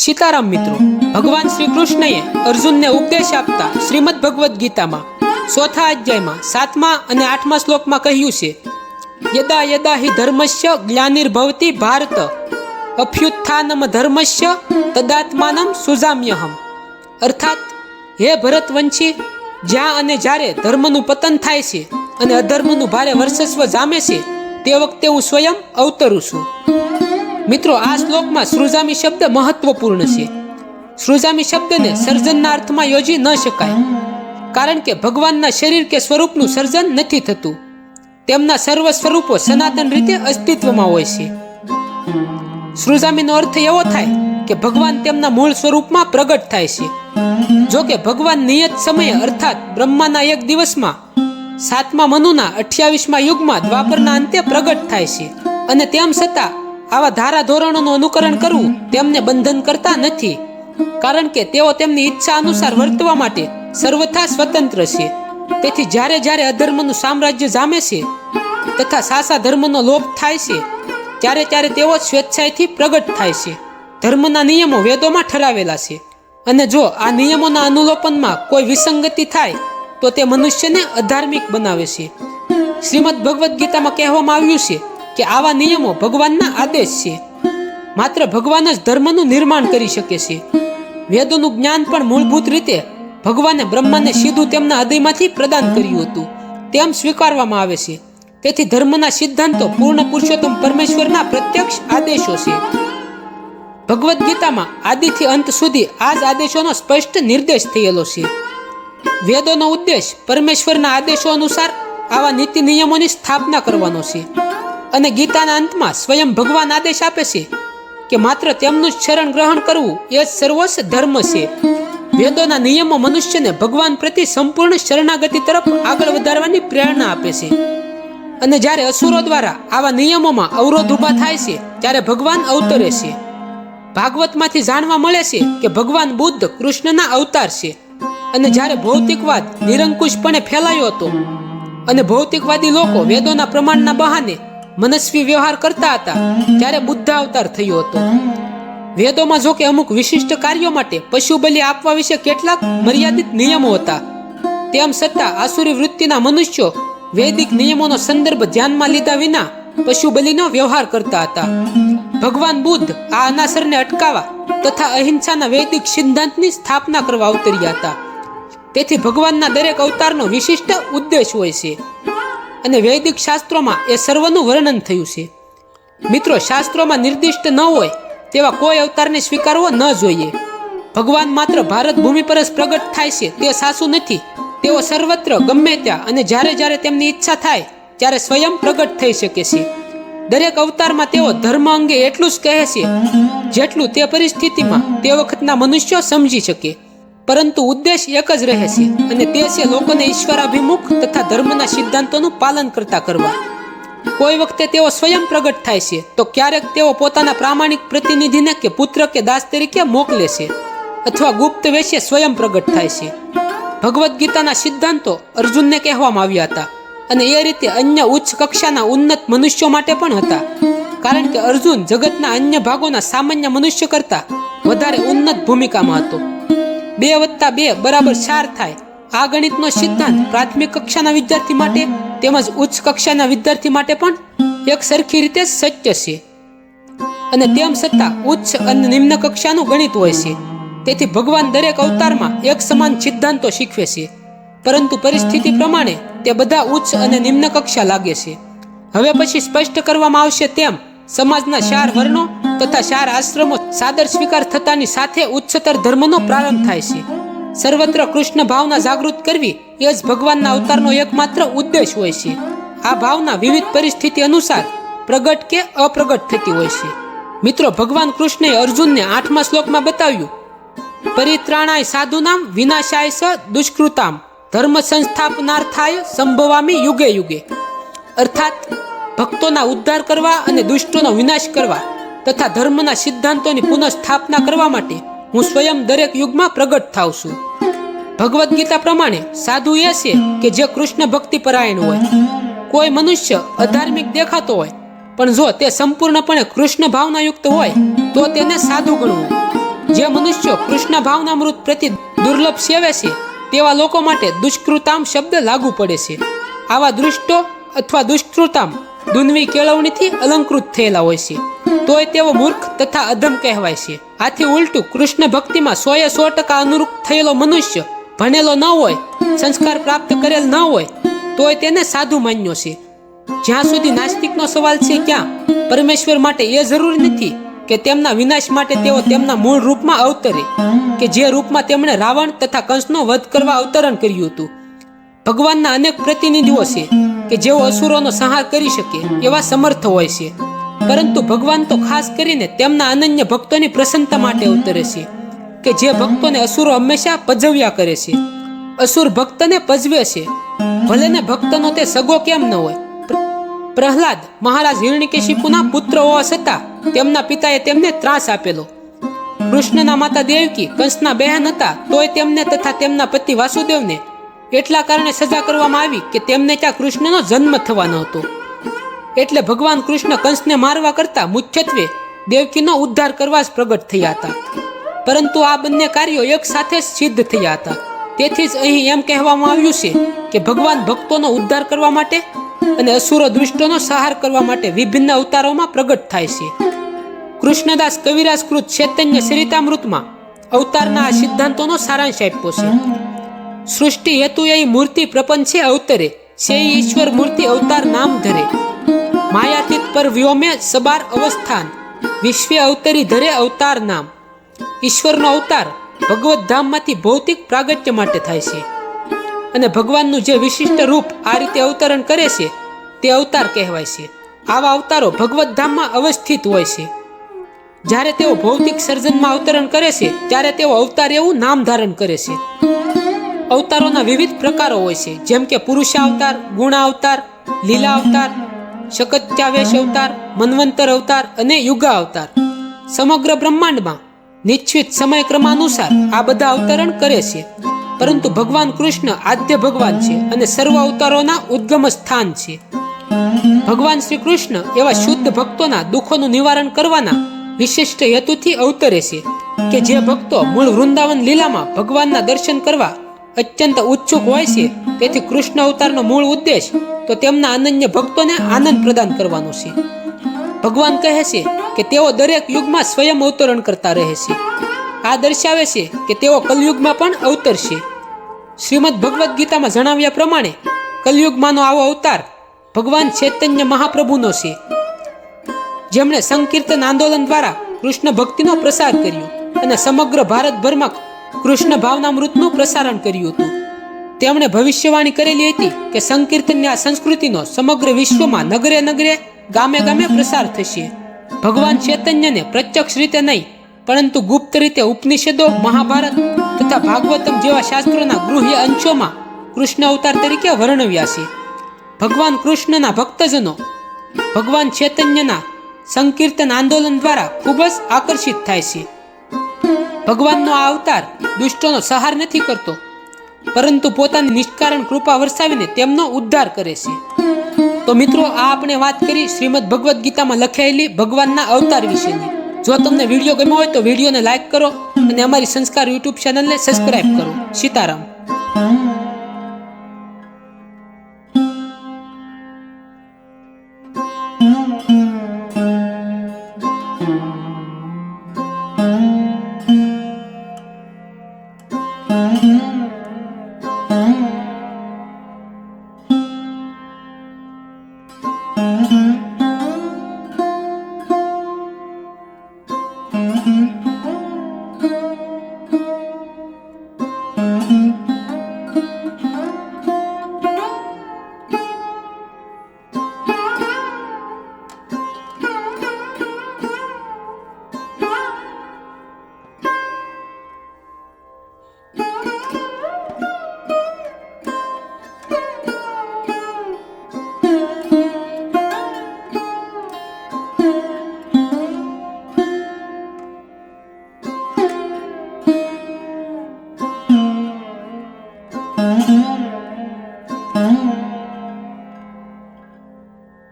સીતારામ મિત્રો, ભગવાન શ્રી કૃષ્ણએ અર્જુનને ઉપદેશ આપતા શ્રીમદ ભગવદ્ ગીતામાં ચોથા અધ્યાયમાં સાતમા અને આઠમા શ્લોકમાં કહ્યું છે, યદા યદા હિ ધર્મસ્ય જ્ઞાનિર્ભવતી ભારત, અભ્યુત્થાનમ ધર્મસ્ય તદાત્માનમ સુજામ્યહમ. અર્થાત, હે ભરતવંશી, જ્યાં અને જ્યારે ધર્મનું પતન થાય છે અને અધર્મનું ભારે વર્ચસ્વ જામે છે, તે વખતે હું સ્વયં અવતરું છું. મિત્રો, આ શ્લોકમાં સૃજામી શબ્દ મહત્વપૂર્ણ છે. સૃજામી શબ્દને સર્જનના અર્થમાં યોજી ન શકાય. કારણ કે ભગવાનના શરીર કે સ્વરૂપનું સર્જન નથી થતું. તેમના સર્વ સ્વરૂપો સનાતન રીતે અસ્તિત્વમાં હોય છે. સૃજામીનો અર્થ એવો થાય કે ભગવાન તેમના મૂળ સ્વરૂપમાં પ્રગટ થાય છે. જો કે ભગવાન નિયત સમયે અર્થાત બ્રહ્માના એક દિવસમાં, સાતમા મનુના અઠ્યાવીસમા યુગમાં દ્વાપરના અંતે પ્રગટ થાય છે. અને તેમ છતાં આવા ધારા ધોરણોનું અનુકરણ કરવું તેમને બંધન કરતા નથી. કારણ કે તેઓ તેમની ઈચ્છા અનુસાર વર્તવા માટે સર્વથા સ્વતંત્ર છે. તેથી જ્યારે જ્યારે અધર્મનું સામ્રાજ્ય જામે છે, તથા સાસા ધર્મનો લોપ થાય છે, ત્યારે ત્યારે તેઓ સ્વેચ્છાએથી પ્રગટ થાય છે. ધર્મના નિયમો વેદોમાં ઠરાવેલા છે. અને જો આ નિયમોના અનુલોપનમાં કોઈ વિસંગતિ થાય, તો તે મનુષ્યને અધાર્મિક બનાવે છે. શ્રીમદ ભગવદ્ ગીતામાં કહેવામાં આવ્યું છે કે આવા નિયમો ભગવાનના આદેશ છે. માત્ર ભગવાન જ ધર્મનું નિર્માણ કરી શકે છે. વેદોનું જ્ઞાન પણ મૂળભૂત રીતે ભગવાને બ્રહ્માને સીધું તેમના હૃદયમાંથી પ્રદાન કર્યું હતું. તેમ સ્વીકારવામાં આવે છે. તેથી ધર્મના સિદ્ધાંતો પૂર્ણ પુરુષોત્તમ પરમેશ્વરના પ્રત્યક્ષ આદેશો છે. ભગવદ્ ગીતામાં આદિથી અંત સુધી આ જ આદેશોનો સ્પષ્ટ નિર્દેશ થયેલો છે. વેદોનો ઉદ્દેશ પરમેશ્વરના આદેશો અનુસાર આવા નીતિ નિયમોની સ્થાપના કરવાનો છે. અને ગીતાના અંતમાં સ્વયં ભગવાન આદેશ આપે છે કે માત્ર તેમનું જ શરણ ગ્રહણ કરવું એ સર્વોચ્ચ ધર્મ છે. વેદોના નિયમો મનુષ્યને ભગવાન પ્રતિ સંપૂર્ણ શરણાગતિ તરફ આગળ વધારવાની પ્રેરણા આપે છે. અને જ્યારે અસુરો દ્વારા આવા નિયમોમાં અવરોધ ઊભા થાય છે, ત્યારે ભગવાન અવતરે છે. ભાગવતમાંથી જાણવા મળે છે કે ભગવાન બુદ્ધ કૃષ્ણના અવતાર છે. અને જ્યારે ભૌતિકવાદ નિરંકુશપણે ફેલાયો હતો અને ભૌતિકવાદી લોકો વેદોના પ્રમાણના બહાને મનસ્વી વ્યવહાર કરતા હતા, ત્યારે બુદ્ધ અવતાર થયો હતો. વેદોમાં જો અમુક વિશિષ્ટ કાર્યો માટે પશુ બલિ આપવા વિશે કેટલાક મર્યાદિત નિયમો હતા. તેમ છતાં, આસુરી વૃત્તિના મનુષ્યો વૈદિક નિયમોનો સંદર્ભ ધ્યાનમાં લીધા વિના પશુ બલિનો વ્યવહાર કરતા હતા. ભગવાન બુદ્ધ આ અનાસરને અટકાવવા તથા અહિંસાના વૈદિક સિદ્ધાંતની સ્થાપના કરવા અવતર્યા હતા. તેથી ભગવાનના દરેક અવતારનો વિશિષ્ટ ઉદ્દેશ હોય છે. અને વૈદિક શાસ્ત્રોમાં એ સર્વનું વર્ણન થયું છે. મિત્રો, શાસ્ત્રોમાં નિર્દિષ્ટ ન હોય તેવા કોઈ અવતારને સ્વીકારવો ન જોઈએ. ભગવાન માત્ર ભારત ભૂમિ પર જ પ્રગટ થાય છે, તે સાસુ નથી. તેઓ સર્વત્ર ગમે ત્યાં અને જ્યારે જ્યારે તેમની ઈચ્છા થાય, ત્યારે સ્વયં પ્રગટ થઈ શકે છે. દરેક અવતારમાં તેઓ ધર્મ અંગે એટલું જ કહે છે, જેટલું તે પરિસ્થિતિમાં તે વખતના મનુષ્યો સમજી શકે. પરંતુ ઉદ્દેશ એક જ રહે છે અને તે છે લોકોને ઈશ્વરાભિમુખ તથા ધર્મના સિદ્ધાંતોનું પાલન કરતા કરવા. કોઈ વખતે તેઓ સ્વયં પ્રગટ થાય છે, તો ક્યારેક તેઓ પોતાના પ્રામાણિક પ્રતિનિધિને કે પુત્ર કે દાસ તરીકે મોકલે છે અથવા ગુપ્ત વેશે સ્વયં પ્રગટ થાય છે. ભગવદ્ ગીતાના સિદ્ધાંતો અર્જુનને કહેવામાં આવ્યા હતા અને એ રીતે અન્ય ઉચ્ચ કક્ષાના ઉન્નત મનુષ્યો માટે પણ હતા. કારણ કે અર્જુન જગતના અન્ય ભાગોના સામાન્ય મનુષ્ય કરતા વધારે ઉન્નત ભૂમિકામાં હતો. બે વત્તા બે બરાબર ચાર થાય. આ ગણિતનો સિદ્ધાંત પ્રાથમિક કક્ષાના વિદ્યાર્થી માટે તેમજ ઉચ્ચ કક્ષાના વિદ્યાર્થી માટે પણ એક સરખી રીતે સત્ય છે. અને તેમ છતાં ઉચ્ચ અને નિમ્ન કક્ષાનું ગણિત હોય છે. તેથી ભગવાન દરેક અવતારમાં એક સમાન સિદ્ધાંતો શીખવે છે. પરંતુ પરિસ્થિતિ પ્રમાણે તે બધા ઉચ્ચ અને નિમ્ન કક્ષા લાગે છે. હવે પછી સ્પષ્ટ કરવામાં આવશે તેમ સમાજના ચાર વર્ણો તથા ચાર આશ્રમો સાદર સ્વીકાર થતાની સાથે ઉચ્ચતર ધર્મનો પ્રારંભ થાય છે. સર્વત્ર કૃષ્ણ ભાવના જાગૃત કરવી એ જ ભગવાનના અવતારનો એકમાત્ર ઉદ્દેશ હોય છે. આ ભાવના વિવિધ પરિસ્થિતિ અનુસાર પ્રગટ કે અપ્રગટ થતી હોય છે. મિત્રો, ભગવાન કૃષ્ણએ અર્જુનને આઠમા શ્લોકમાં બતાવ્યું, પરિત્રાણાય સાધુનામ વિનાશાય દુષ્કૃતામ. ધર્મ સંસ્થાપનાર્થાય સંભવામી યુગે યુગે. અર્થાત ભક્તોના ઉદ્ધાર કરવા અને દુષ્ટોનો વિનાશ કરવા તથા ધર્મના સિદ્ધાંતોની પુનઃસ્થાપના કરવા માટે હું સ્વયં દરેક યુગમાં પ્રગટ થાઉં છું. ભગવદ્ ગીતા પ્રમાણે સાધુ એ છે કે જે કૃષ્ણ ભક્તિ પરાયણ હોય. કોઈ મનુષ્ય અધાર્મિક દેખાતો હોય, પણ જો તે સંપૂર્ણપણે કૃષ્ણ ભાવનાયુક્ત હોય, તો તેને સાધુ ગણવું. જે મનુષ્યો કૃષ્ણ ભાવનામૃત પ્રતિ દુર્લભ સેવે છે, તેવા લોકો માટે દુષ્કૃતામ શબ્દ લાગુ પડે છે. આવા દૃષ્ટો અથવા દુષ્કૃતામ દુન્વી કેળવણીથી અલંકૃત થયેલા હોય છે. તોય તેઓ મૂર્ખ તથા અધમ કહેવાય છે. આથી ઉલટું કૃષ્ણ ભક્તિમાં સોએ સો ટકા અનુરૂપ થયેલો મનુષ્ય ભણેલો ન હોય, સંસ્કાર પ્રાપ્ત કરેલ ન હોય, તોય તેને સાધુ માન્યો છે. જ્યાં સુધી નાસ્તિકનો સવાલ છે ક્યાં? પરમેશ્વર માટે એ જરૂરી નથી કે તેમના વિનાશ માટે તેઓ તેમના મૂળ રૂપમાં અવતરે, કે જે રૂપમાં તેમણે રાવણ તથા કંસનો વધ કરવા અવતરણ કર્યું હતું. ભગવાનના અનેક પ્રતિનિધિઓ છે કે જેઓ અસુરોનો સંહાર કરી શકે એવા સમર્થ હોય છે. પરંતુ ભગવાન તો ખાસ કરીને તેમના અનન્ય ભક્તોની પ્રસન્નતા માટે ઉતરે છે કે જે ભક્તોને અસુરો હંમેશા પજવ્યા કરે છે. અસુર ભક્તને પજવે છે. ભલે ને ભક્તનો તે સગો કેમ ન હોય. પ્રહલાદ મહારાજ હિરણ્યકેશિપુના પુત્ર હોવા છતાં તેમના પિતાએ તેમને ત્રાસ આપેલો. કૃષ્ણના માતા દેવકી કંસના બહેન હતા તોય તેમને તથા તેમના પતિ વાસુદેવને એટલા કારણે સજા કરવામાં આવી કે તેમને ત્યાં કૃષ્ણનો જન્મ થવાનો હતો. એટલે ભગવાન કૃષ્ણ કંસને મારવા કરતા મુખ્યત્વે દેવકીનો ઉદ્ધાર કરવા જ પ્રગટ થયા હતા. પરંતુ આ બંને કાર્યો એક સાથે જ સિદ્ધ થયા હતા. તેથી જ અહીં એમ કહેવામાં આવ્યું છે કે ભગવાન ભક્તોનો ઉદ્ધાર કરવા માટે અને અસુરો દુષ્ટોનો સહાર કરવા માટે વિભિન્ન અવતારોમાં પ્રગટ થાય છે. કૃષ્ણદાસ કવિરાજકૃત ચૈતન્ય સરિતામૃતમાં અવતારના આ સિદ્ધાંતોનો સારાંશ આપ્યો છે. સૃષ્ટિ હેતુ એ મૂર્તિ પ્રપંચે અવતરે. સે ઈશ્વર મૂર્તિ અવતાર નામ ધરે. માયાતીત પર વ્યોમે સબાર અવસ્થાન. વિશ્વે અવતરી ધરે અવતાર નામ. ઈશ્વરનો અવતાર ભગવત ધામમાંથી ભૌતિક પ્રાગટ્ય માટે થાય છે. અને ભગવાનનું જે વિશિષ્ટ રૂપ આ રીતે અવતરણ કરે છે, તે અવતાર કહેવાય છે. આવા અવતારો ભગવત ધામમાં અવસ્થિત હોય છે. જ્યારે તેઓ ભૌતિક સર્જનમાં અવતરણ કરે છે, ત્યારે તેઓ અવતાર એવું નામ ધારણ કરે છે. અવતારોના વિવિધ પ્રકારો હોય છે. જેમ કે પુરુષાવતાર ગુણાવતાર લીલા અવતાર, શકત્યાવેશ અવતાર, મનવંતર અવતાર અને યુગા અવતાર. સમગ્ર બ્રહ્માંડમાં નિશ્ચિત સમય ક્રમાનુસાર આ બધા અવતરણ કરે છે. પરંતુ ભગવાન કૃષ્ણ આદ્ય ભગવાન છે અને સર્વ અવતારોના ઉદ્ગમ સ્થાન છે. ભગવાન શ્રી કૃષ્ણ એવા શુદ્ધ ભક્તોના દુઃખોનું નિવારણ કરવાના વિશિષ્ટ હેતુથી અવતરે છે કે જે ભક્તો મૂળ વૃંદાવન લીલામાં ભગવાનના દર્શન કરવા અત્યંત ઉત્સુક હોય છે. તેથી કૃષ્ણ અવતારનો મૂળ ઉદ્દેશ તો તેમના અનન્ય ભક્તોને આનંદ પ્રદાન કરવાનો છે. ભગવાન કહે છે કે તેઓ દરેક યુગમાં સ્વયં અવતરણ કરતા રહે છે. આ દર્શાવે છે કે તેઓ કલયુગમાં પણ અવતરશે શ્રીમદ ભગવદ્ ગીતામાં જણાવ્યા પ્રમાણે, કલયુગમાંનો આવો અવતાર ભગવાન ચૈતન્ય મહાપ્રભુનો છે. જેમણે સંકીર્તન આંદોલન દ્વારા કૃષ્ણ ભક્તિનો પ્રસાર કર્યો અને સમગ્ર ભારતભરમાં કૃષ્ણ ભાવનામૃતનું પ્રસારણ કર્યું હતું. તેમણે ભવિષ્યવાણી કરેલી હતી કે સંકીર્તનની આ સંસ્કૃતિનો સમગ્ર વિશ્વમાં નગરે નગરે, ગામે ગામે પ્રસાર થશે. ભગવાન ચૈતન્યને પ્રત્યક્ષ રીતે નહીં, પરંતુ ગુપ્ત રીતે ઉપનિષદો, મહાભારત તથા ભાગવતમ જેવા શાસ્ત્રોના ગૃહ્ય અંશોમાં કૃષ્ણ અવતાર તરીકે વર્ણવ્યા છે. ભગવાન કૃષ્ણના ભક્તજનો ભગવાન ચૈતન્યના સંકીર્તન આંદોલન દ્વારા ખૂબ જ આકર્ષિત થાય છે. ભગવાનનો આ અવતાર દુષ્ટોનો સહાર નથી કરતો, પરંતુ પોતાની નિષ્કારણ કૃપા વરસાવીને તેમનો ઉદ્ધાર કરે છે. તો મિત્રો, આ આપણે વાત કરી શ્રીમદ ભગવદ્ ગીતામાં લખાયેલી ભગવાનના અવતાર વિશેની. જો તમને વીડિયો ગમ્યો હોય તો વિડીયોને લાઇક કરો અને અમારી સંસ્કાર યુટ્યુબ ચેનલને સબસ્ક્રાઇબ કરો. સીતારામ. Mm-hmm. Mm-hmm.